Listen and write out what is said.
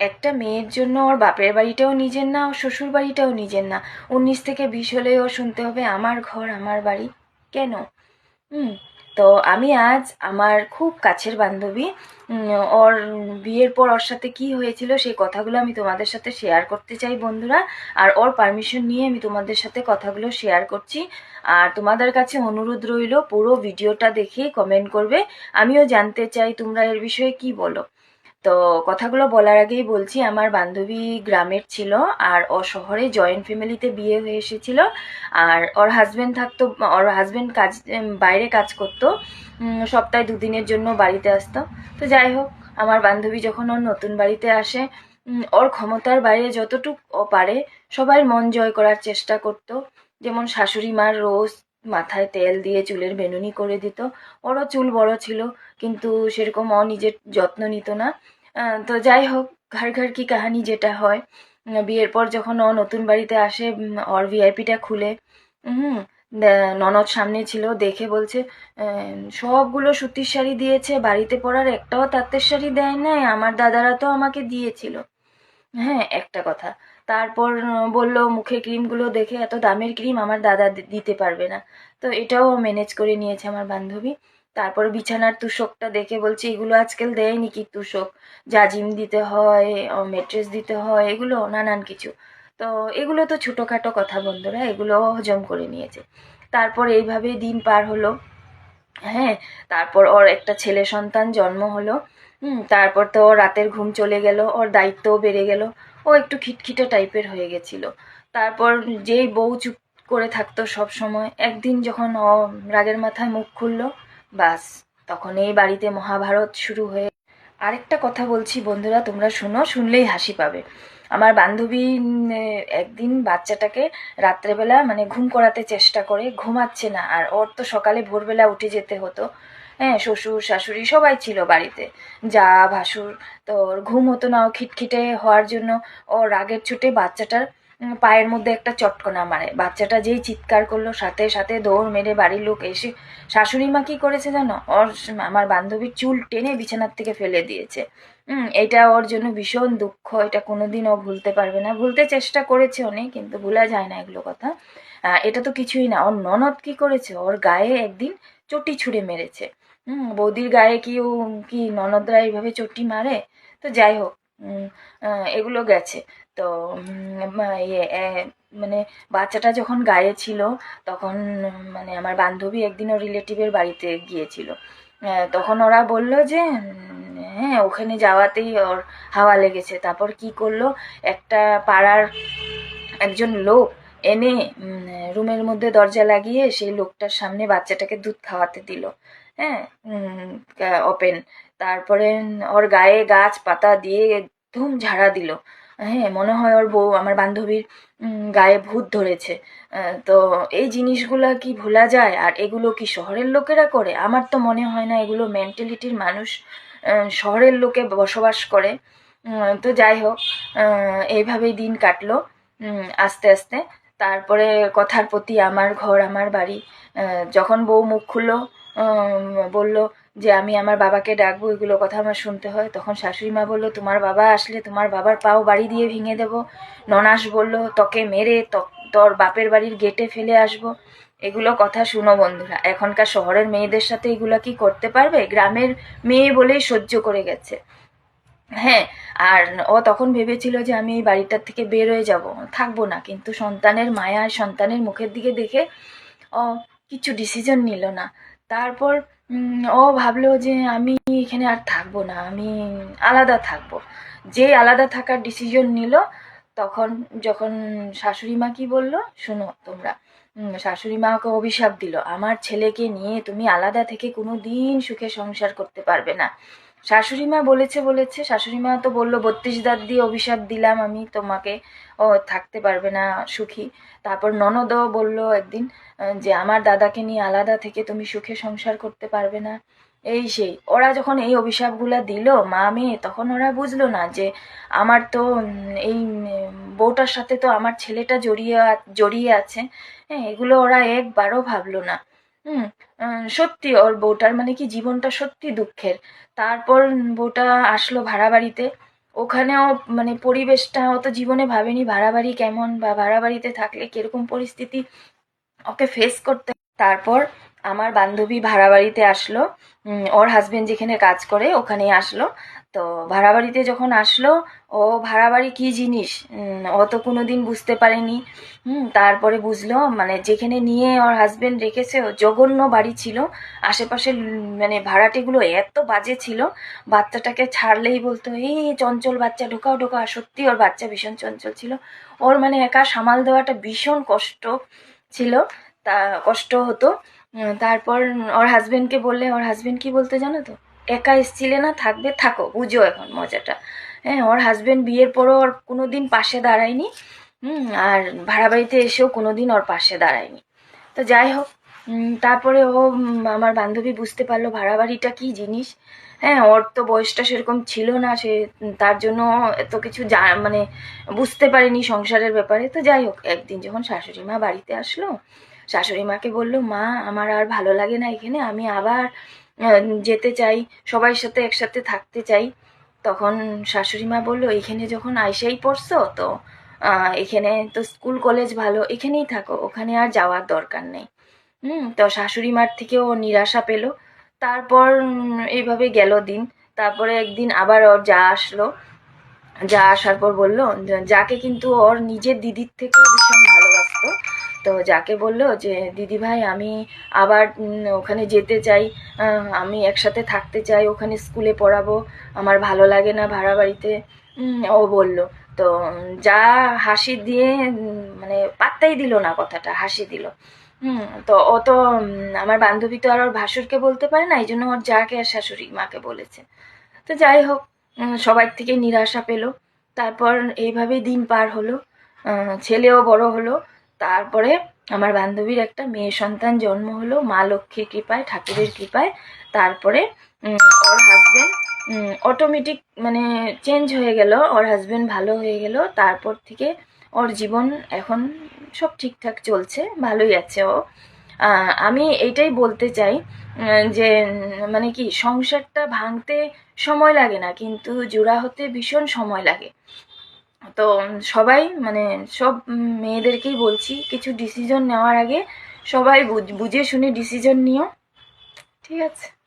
একটা মেয়ের জন্য ওর বাপের বাড়িটাও নিজের না, ওর শ্বশুর বাড়িটাও নিজের না। উনিশ থেকে বিশ হলে ওর শুনতে হবে আমার ঘর, আমার বাড়ি। কেন? হুম, তো আমি আজ আমার খুব কাছের বান্ধবী ওর বিয়ের পর ওর সাথে কি হয়েছিল সেই কথাগুলো আমি তোমাদের সাথে শেয়ার করতে চাই বন্ধুরা। আর ওর পারমিশন নিয়ে আমি তোমাদের সাথে কথাগুলো শেয়ার করছি। আর তোমাদের কাছে অনুরোধ রইল, পুরো ভিডিওটা দেখে কমেন্ট করবে। আমিও জানতে চাই তোমরা এর বিষয়ে কি বলো। তো কথাগুলো বলার আগেই বলছি, আমার বান্ধবী গ্রামের ছিল আর ও শহরে জয়েন্ট ফ্যামিলিতে বিয়ে হয়ে এসেছিল। আর ওর হাজব্যান্ড থাকতো, ওর হাজব্যান্ড কাজ বাইরে কাজ করতো সপ্তাহে দুদিনের জন্য বাড়িতে আসতো। তো যাই হোক, আমার বান্ধবী যখন ওর নতুন বাড়িতে আসে ওর ক্ষমতার বাইরে যতটুকু ও পারে সবার মন জয় করার চেষ্টা করতো। যেমন শাশুড়ি মার রোজ মাথায় তেল দিয়ে চুলের বেনুনি করে দিত। ওরও চুল বড় ছিল, কিন্তু সেরকম ও নিজের যত্ন নিত না। তো যাই হোক ঘর ঘর কি কাহানি যেটা হয়। বিয়ের পর যখন ও নতুন বাড়িতে আসে ওর ভিআইপিটা খুলে হুম ননদ সামনে ছিল, দেখে বলছে সবগুলো সুতির শাড়ি দিয়েছে, বাড়িতে পরার একটাও তাঁতের শাড়ি দেয় নাই, আমার দাদারা তো আমাকে দিয়েছিল। হ্যাঁ একটা কথা। তারপর বলল, মুখের ক্রিমগুলো দেখে এত দামের ক্রিম আমার দাদা দিতে পারবে না। তো এটাও ম্যানেজ করে নিয়েছে আমার বান্ধবী। তারপর বিছানার তুষকটা দেখে বলছে, এগুলো আজকাল দেয়নি কি তুষক? জাজিম দিতে হয় মেট্রেস দিতে হয়, এগুলো নানান কিছু। তো এগুলো তো ছোটোখাটো কথা বন্ধুরা, এগুলো হজম করে নিয়েছে। তারপর এইভাবেই দিন পার হলো। হ্যাঁ তারপর ওর একটা ছেলে সন্তান জন্ম হলো। হুম, তারপর তো রাতের ঘুম চলে গেল, ওর দায়িত্বও বেড়ে গেল। ও একটু খিটখিটে টাইপের হয়ে গেছিল। তারপর যেই বউ চুপ করে থাকতো সব সময়, একদিন যখন ও রাগের মাথায় মুখ খুললো, বাস, তখন এই বাড়িতে মহাভারত শুরু হয়ে আরেকটা কথা বলছি বন্ধুরা, তোমরা শুনো, শুনলেই হাসি পাবে। আমার বান্ধবী একদিন বাচ্চাটাকে রাত্রেবেলা মানে ঘুম করাতে চেষ্টা করে, ঘুমাচ্ছে না, আর ওর তো সকালে ভোরবেলা উঠে যেতে হতো। হ্যাঁ শ্বশুর শাশুড়ি সবাই ছিল বাড়িতে। যা ভাসুর তোর ঘুম হতো না খিটখিটে হওয়ার জন্য ও রাগের ছুটে বাচ্চাটার পায়ের মধ্যে একটা চটকনা মারে। বাচ্চাটা যেই চিৎকার করল, সাথে সাথে দৌড় মেরে বাড়ির লোক এসে, শাশুড়ি মা কি করেছে জানো? ওর আমার বান্ধবীর চুল টেনে বিছানার থেকে ফেলে দিয়েছে। হুম, এটা ওর জন্য ভীষণ দুঃখ। এটা কোনোদিন ও ভুলতে পারবে না। ভুলতে চেষ্টা করেছে অনেক, কিন্তু ভুলা যায় না এগুলো কথা। এটা তো কিছুই না। ওর ননদ কি করেছে? ওর গায়ে একদিন চটি ছুঁড়ে মেরেছে। হুম, বৌদির গায়ে কি ও, কি ননদরা এইভাবে চটি মারে? তো যাই হোক এগুলো গেছে। তো ইয়ে মানে বাচ্চাটা যখন গায়ে ছিল, তখন মানে আমার বান্ধবী একদিন ওর রিলেটিভের বাড়িতে গিয়েছিল। তখন ওরা বলল যে হ্যাঁ ওখানে যাওয়াতেই ওর হাওয়া লেগেছে। তারপর কি করল? একটা পাড়ার একজন লোক এনে রুমের মধ্যে দরজা লাগিয়ে সেই লোকটার সামনে বাচ্চাটাকে দুধ খাওয়াতে দিল। হ্যাঁ ওপেন। তারপরে ওর গায়ে গাছ পাতা দিয়ে ধুম ঝাড়া দিল। হ্যাঁ মনে হয় ওর বউ আমার বান্ধবীর গায়ে ভূত ধরেছে। তো এই জিনিসগুলো কি ভোলা যায়? আর এগুলো কি শহরের লোকেরা করে? আমার তো মনে হয় না এগুলো মেন্টালিটির মানুষ শহরের লোকে বসবাস করে। তো যাই হোক এইভাবেই দিন কাটলো আস্তে আস্তে। তারপরে কথার প্রতি আমার ঘর, আমার বাড়ি যখন বউ মুখ খুললো বলল যে আমি আমার বাবাকে ডাকবো, এগুলো কথা আমার শুনতে হয়, তখন শাশুড়ি মা বলল, তোমার বাবা আসলে তোমার বাবার পাও বাড়ি দিয়ে ভেঙে দেবো। ননাস বলল, তোকে মেরে তোর বাপের বাড়ির গেটে ফেলে আসব। এগুলো কথা শুনো বন্ধুরা, এখনকার শহরের মেয়েদের সাথে এগুলো কি করতে পারবে? গ্রামের মেয়ে বলেই সহ্য করে গেছে। হ্যাঁ আর ও তখন ভেবেছিল যে আমি এই বাড়িটার থেকে বের হয়ে যাব। থাকব না, কিন্তু সন্তানের মায়া আর সন্তানের মুখের দিকে দেখে ও কিছু ডিসিশন নিল না। তারপর ও ভাবলো যে আমি এখানে আর থাকব না, আমি আলাদা থাকব। যে আলাদা থাকার ডিসিশন নিল, তখন যখন শাশুড়ি মা কি বলল, শোনো তোমরা শাশুড়ি মাকে অভিশাপ দিল, আমার ছেলেকে নিয়ে তুমি আলাদা থেকে কোনো দিন সুখে সংসার করতে পারবে না। শাশুড়ি মা বলেছে বলেছে। শাশুড়ি মা তো বলল, বত্রিশ দাঁত দিয়ে অভিশাপ দিলাম আমি, তোমাকে। ও থাকতে পারবে না, সুখী। তারপর ননদও বলল একদিন যে আমার দাদাকে নিয়ে আলাদা থেকে তুমি সুখে সংসার করতে পারবে না। এই সেই, ওরা যখন এই অভিশাপগুলা দিল, মা মেয়ে, তখন ওরা বুঝলো না যে আমার তো এই বউটার সাথে তো আমার ছেলেটা জড়িয়ে জড়িয়ে আছে। হ্যাঁ এগুলো ওরা একবারও ভাবলো না। হুম সত্যি ওর বউটার মানে কি জীবনটা সত্যি দুঃখের। তারপর বউটা আসলো ভাড়া বাড়িতে ওখানেও মানে পরিবেশটা অত জীবনে ভাবেনি ভাড়া বাড়ি কেমন বা ভাড়া বাড়িতে থাকলে কীরকম পরিস্থিতি ওকে ফেস করতে। তারপর আমার বান্ধবী ভাড়া বাড়িতে আসলো ওর হাজবেন্ড যেখানে কাজ করে, ওখানেই আসলো। তো ভাড়া বাড়িতে যখন আসলো, ও ভাড়া বাড়ি কী জিনিস? ও তো কোনো দিন বুঝতে পারেনি। হুম, তারপরে বুঝলো মানে যেখানে নিয়ে ওর হাজব্যান্ড রেখেছে জঘন্য বাড়ি ছিল। আশেপাশে মানে ভাড়াটেগুলো এত বাজে ছিল, বাচ্চাটাকে ছাড়লেই বলতো, এই চঞ্চল বাচ্চা, ঢোকাও ঢোকাও। সত্যি ওর বাচ্চা ভীষণ চঞ্চল ছিল। ওর মানে একা সামাল দেওয়াটা ভীষণ কষ্ট ছিল, তা কষ্ট হতো। তারপর ওর হাজব্যান্ডকে বললে, ওর হাজবেন্ড কি বলতে জানো তো? একা এসছিলে না থাকবে, থাকো, বুঝো এখন মজাটা। হ্যাঁ ওর হাজবেন্ড বিয়ের পরও ওর কোনো দিন পাশে দাঁড়ায়নি, হুম, আর ভাড়া বাড়িতে এসেও কোনো দিন ওর পাশে দাঁড়ায়নি। তো যাই হোক তারপরে ও আমার বান্ধবী বুঝতে পারল ভাড়া বাড়িটা কী জিনিস। হ্যাঁ ওর তো বয়সটা সেরকম ছিল না, সে তার জন্য এত কিছু যা মানে বুঝতে পারেনি সংসারের ব্যাপারে। তো যাই হোক, একদিন যখন শাশুড়ি মা বাড়িতে আসলো, শাশুড়ি মাকে বলল, মা, আমার আর ভালো লাগে না এখানে, আমি আবার যেতে চাই, সবাই সাথে একসাথে থাকতে চাই। তখন শাশুড়ি মা বলল, এখানে যখন আইসেই পড়ছো তো এখানে তো স্কুল, কলেজ ভালো, এখানেই থাকো, ওখানে আর যাওয়ার দরকার নেই। হুম, তো শাশুড়ি মার থেকেও নিরাশা পেল। তারপর এইভাবে গেল দিন। তারপরে একদিন আবার ওর যা আসলো, যা আসার পর বলল যাকে কিন্তু ওর নিজের দিদির থেকেও ভীষণ ভালোবাসতো তো যাকে বলল যে, দিদি ভাই, আমি আবার ওখানে যেতে চাই আমি একসাথে থাকতে চাই, ওখানে স্কুলে পড়াবো, আমার ভালো লাগে না ভাড়া বাড়িতে। ও বলল। তো, যা হাসি দিয়ে মানে পাত্তাই দিল না কথাটা, হাসি দিল। হুম তো ও তো আমার বান্ধবী তো আর ওর ভাসুরকে বলতে পারে না এই জন্য ওর যাকে আর শাশুড়ি মাকে বলেছে। তো যাই হোক সবার থেকে নিরাশা পেল। তারপর এইভাবেই দিন পার হলো। ছেলেও বড় হলো। তারপরে আমার বান্ধবীর একটা মেয়ে সন্তান জন্ম হলো, মা লক্ষ্মীর কৃপায়, ঠাকুরের কৃপায়। তারপরে ওর হাজবেন্ড অটোমেটিক মানে চেঞ্জ হয়ে গেল, ওর হাজবেন্ড ভালো হয়ে গেল। তারপর থেকে ওর জীবন এখন সব ঠিকঠাক চলছে, ভালোই আছে ও। আমি এইটাই বলতে চাই যে মানে কি, সংসারটা ভাঙতে সময় লাগে না, কিন্তু জোড়া হতে ভীষণ সময় লাগে। তো সবাই মানে সব মেয়েদেরকেই বলছি, কিছু ডিসিশন নেওয়ার আগে সবাই বুঝ- শুনে ডিসিশন নিও। ঠিক আছে?